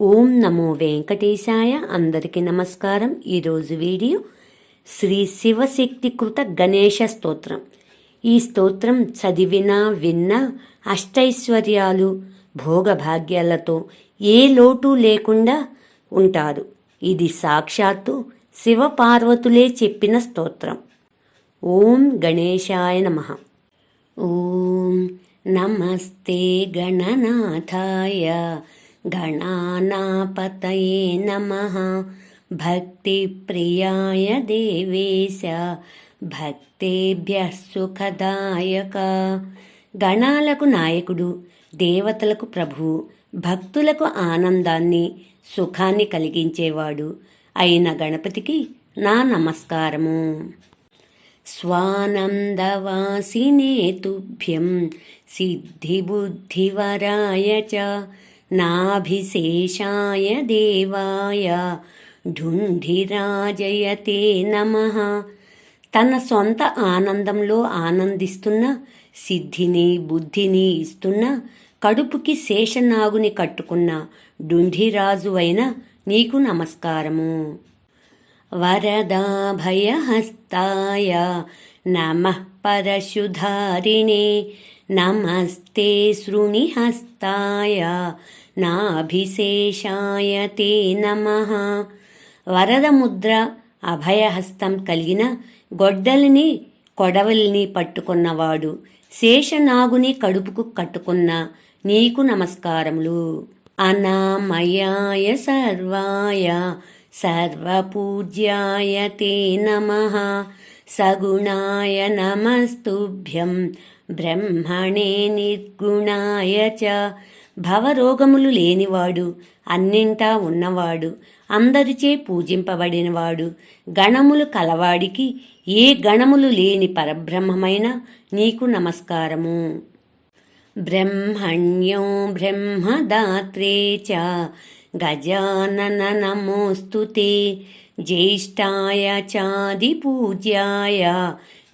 ఓం నమో వెంకటేశాయ. అందరికీ నమస్కారం. ఈరోజు వీడియో శ్రీ శివశక్తికృత గణేష స్తోత్రం. ఈ స్తోత్రం చదివినా విన్నా అష్టైశ్వర్యాలు భోగభాగ్యాలతో ఏ లోటు లేకుండా ఉంటారు. ఇది సాక్షాత్తు శివపార్వతులే చెప్పిన స్తోత్రం. ఓం గణేశాయ నమ. ఓం నమస్తే గణనాథాయ. गणानापतये नमः भक्तिप्रियाय देवेश భక్తేభ్యః సుఖదాయక గణాలకు నాయకుడు దేవతలకు ప్రభువు భక్తులకు ఆనందాన్ని సుఖాన్ని కలిగించేవాడు అయిన గణపతికి నా నమస్కారము स्वानन्दवासिने तुभ्यं सिद्धिबुद्धिवराय च नाभिशेषाय देवाय ఢుంఢిరాజయతే నమ తన సొంత ఆనందంలో ఆనందిస్తున్న సిద్ధిని బుద్ధిని ఇస్తున్న కడుపుకి శేషనాగుని కట్టుకున్న డుంఢిరాజు అయిన నీకు నమస్కారము वरदाभयहस्ताय नमः परशुधारिणे నమస్తే శృణిహస్తాయ. నాభిశేషాయ తే నమ. వరదముద్ర అభయహస్తం కలిగిన గొడ్డలిని కొడవల్ని పట్టుకున్నవాడు శేషనాగుని కడుపుకు కట్టుకున్న నీకు నమస్కారములు. అనామయాయ సర్వాయ సర్వపూజ్యాయ తే నమ. సగుణాయ నమస్తుభ్యం బ్రహ్మణే నిర్గుణాయ చ. భవరోగములు లేనివాడు అన్నింటా ఉన్నవాడు అందరిచే పూజింపబడినవాడు గణములు కలవాడికి ఏ గణములు లేని పరబ్రహ్మమైన నీకు నమస్కారము. బ్రహ్మణ్యం బ్రహ్మదాత్రే చ. గజాన నమోస్తుతే ज्येष्ठाय चादिपूज्याय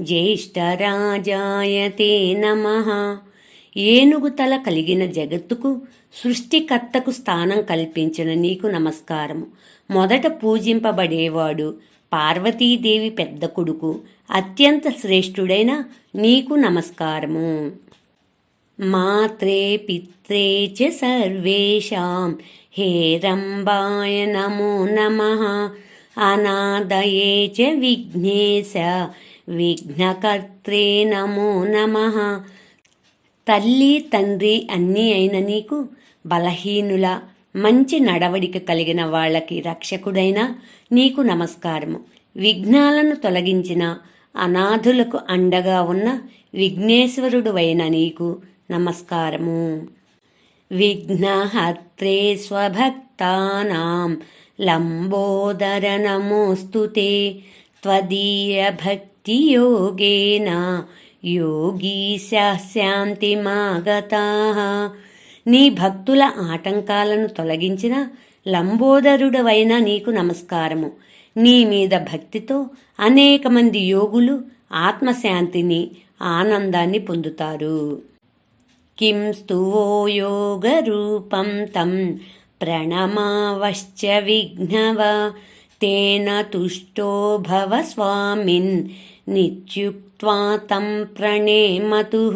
జ్యేష్ఠరాజాయ తే నమ ఏనుగు తల కలిగిన జగత్తుకు సృష్టికర్తకు స్థానం కల్పించిన నీకు నమస్కారము మొదట పూజింపబడేవాడు పార్వతీదేవి పెద్ద కొడుకు అత్యంత శ్రేష్ఠుడైన నీకు నమస్కారము మాత్రే పిత్రే చ సర్వేషాం हेरम्बाय नमो नमः అనాదయే చ విఘ్నేశ విఘ్నకర్త్రే నమో నమ తల్లి తండ్రి అన్నీ అయిన నీకు బలహీనుల మంచి నడవడిక కలిగిన వాళ్ళకి రక్షకుడైన నీకు నమస్కారము. విఘ్నాలను తొలగించిన అనాథులకు అండగా ఉన్న విఘ్నేశ్వరుడు అయిన నీకు నమస్కారము. విఘ్నహత్రే స్వభక్తి భక్తానాం లంబోదర నమోస్తు యోగీ శాంతిమాగతాః నీ భక్తుల ఆటంకాలను తొలగించిన లంబోదరుడవైన నీకు నమస్కారము. నీ మీద భక్తితో అనేక మంది యోగులు ఆత్మశాంతిని ఆనందాన్ని పొందుతారు. కిం స్తువో యోగరూపం తం प्रणमावश्च विघ्नव तेन तुष्टो भव स्वामिन् నిత్యుక్త్వా తం ప్రణేమతుః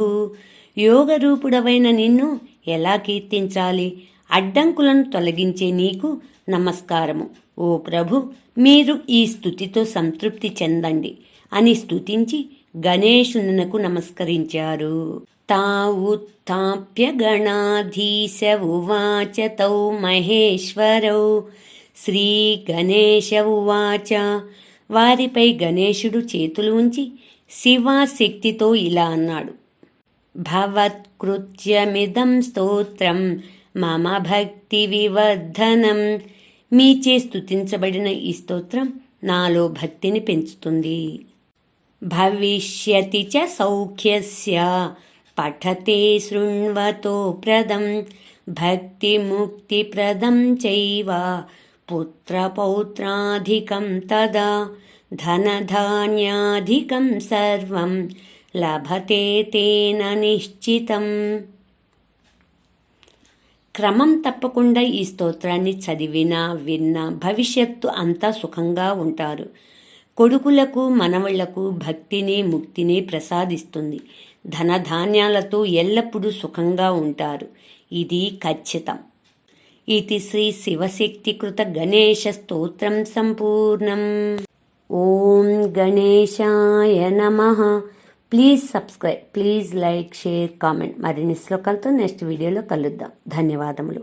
యోగరూపుడవైన నిన్ను ఎలా కీర్తించాలి అడ్డంకులను తొలగించే నీకు నమస్కారము ఓ ప్రభు మీరు ఈ స్థుతితో సంతృప్తి చెందండి అని స్తుతించి గణేశునకు నమస్కరించారు తా उत्थाप्य गणाधीश उवाच तौ మహేశ్వరౌ శ్రీ గణేశ ఉవాచ వారిపై గణేశుడు చేతులు ఉంచి శివాశక్తితో ఇలా అన్నాడు భవత్కృత్యమిదం స్తోత్రం మమ భక్తి వివర్ధనం మీచే స్తుతించబడిన ఈ స్తోత్రం నాలో భక్తిని పెంచుతుంది భవిష్యతి చ సౌఖ్యస్య పఠతే శృణ్వతో ప్రదం భక్తిముక్తిప్రదం చైవ పుత్రపౌత్రాధికం తదా ధనధాన్యాధికం సర్వం లభతే తేన నిశ్చితం. క్రమం తప్పకుండా ఈ స్తోత్రాన్ని చదివినా విన్నా భవిష్యత్తు అంతా సుఖంగా ఉంటారు. కొడుకులకు మనవళ్ళకు భక్తిని ముక్తిని ప్రసాదిస్తుంది. ధనధాన్యాలతో ఎల్లప్పుడూ సుఖంగా ఉంటారు. ఇది ఖచ్చితం. ఇది శ్రీ శివశక్తికృత గణేశ స్తోత్రం సంపూర్ణం. ఓం గణేశాయ నమ. Please subscribe please like share comment. మరిన్ని శ్లోకాలతో నెక్స్ట్ వీడియోలో కలుద్దాం. ధన్యవాదములు.